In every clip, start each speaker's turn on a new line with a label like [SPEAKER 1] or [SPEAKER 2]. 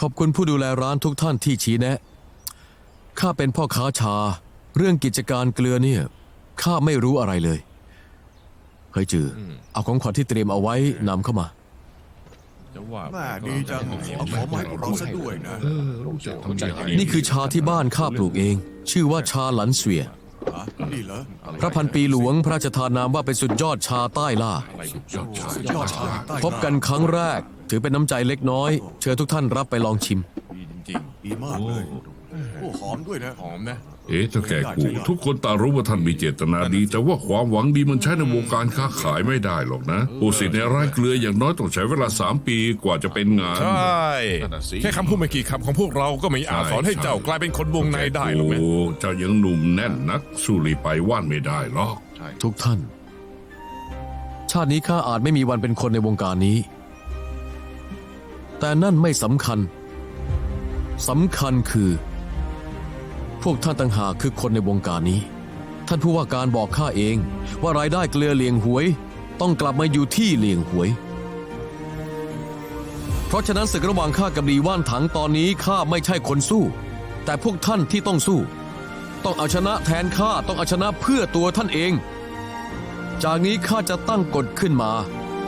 [SPEAKER 1] ขอบคุณผู้ดูแลร้านทุกท่านที่ชี้แนะ ข้าเป็นพ่อค้าชา เรื่องกิจการเกลือเนี่ย ข้าไม่รู้อะไรเลย เฮ้ยจืออเอาของขวัญที่เตรียมเอาไว้นำเข้ามา
[SPEAKER 2] จะว่า
[SPEAKER 3] แม่ดีจังเอาของมาให้พวกเราซะด้วยนะ
[SPEAKER 2] ทำใจให้
[SPEAKER 1] นี่คือชาที่บ้านข้าปลูกเอง ชื่อว่าชาหลันเสวีย
[SPEAKER 3] ฮะนี่เหรอ
[SPEAKER 1] พระพันปีหลวงพระราชทานนามว่าเป็นสุดยอดชาใต้ล่า
[SPEAKER 2] ยอดชาย
[SPEAKER 3] ยอดชาใต้
[SPEAKER 1] พบกันครั้งแรก ถือเป็นน้ำใจเล็กน้อย เชิญทุกท่านรับไปลองชิม
[SPEAKER 2] ดีจริง
[SPEAKER 3] ดีมากเลย โอ้หอมด้วยนะ
[SPEAKER 2] ๆหอมนะ
[SPEAKER 4] เอ๊ะถ้าแกกูทุกคนต่างรู้ว่าท่านมีเจตนาดี แต่ว่าความหวังดีมันใช้ในวงการค้าขายไม่ได้หรอกนะผู้สิทธิ์ในร้านเกลืออย่างน้อยต้องใช้เวลาสามปีกว่าจะเป็นงาน
[SPEAKER 5] ใช่ แค่คำพูดไม่กี่คำของพวกเราก็ไม่อาจสอนให้เจ้ากลายเป็นคนวงในได้หรอกแม่
[SPEAKER 4] โอ้เจ้ายังหนุ่มแน่นนักสู้รีไปว่านไม่ได้หรอก
[SPEAKER 1] ทุกท่าน ชาตินี้ข้าอาจไม่มีวันเป็นคนในวงการนี้ แต่นั่นไม่สำคัญสำคัญคือพ วกท่านต่างหากคือคนในวงการนี้ ท่านผู้ว่าการบอกข้าเองว่ารายได้เกลือเลียงหวย ต้องกลับมาอยู่ที่เลียงหวย เพราะฉะนั้นศึกระหว่างข้ากับดีว่านถังตอนนี้ข้าไม่ใช่คนสู้ แต่พวกท่านที่ต้องสู้ ต้องเอาชนะแทนข้าต้องเอาชนะเพื่อตัวท่านเอง จากนี้ข้าจะตั้งกฎขึ้นมา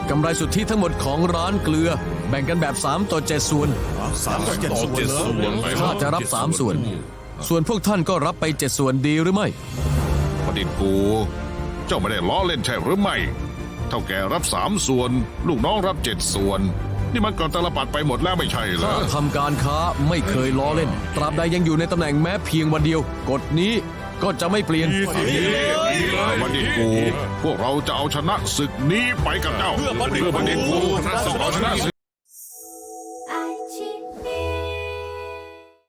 [SPEAKER 1] กำไรสุทธิทั้งหมดของร้านเกลือ แบ่งกันแบบ 3 ต่อ 7 ส่วน
[SPEAKER 3] สามต่อเจ็ด
[SPEAKER 5] ต่อ
[SPEAKER 3] ส่วน
[SPEAKER 5] เจ็ด
[SPEAKER 3] เหรอ
[SPEAKER 5] ส่วนไป
[SPEAKER 1] ข้าจะรับ 3 ส่วน ส่วนพวกท่านก็รับไป7ส่วนดีหรือไม่
[SPEAKER 6] ประดิษฐ์กู เจ้าไม่ได้ล้อเล่นใช่หรือไม่ เท่าแก่รับสามส่วน ลูกน้องรับเจ็ดส่วน นี่มันก่อนตลปัดไปหมดแล้วไม่ใช่เหร
[SPEAKER 1] ข้า
[SPEAKER 6] อ
[SPEAKER 1] ทำการค้าไม่เคยล้อเล่น ตราบใดยังอยู่ในตำแหน่งแม้เพียงวันเดียว กฎนี้ก็จะไม่เปลี่ยน
[SPEAKER 6] ประดิษฐ์กู พวกเราจะเอาชนะศึกนี้ไปกับเจ้า เพื่อประดิษฐ์กูเอาชนะศึก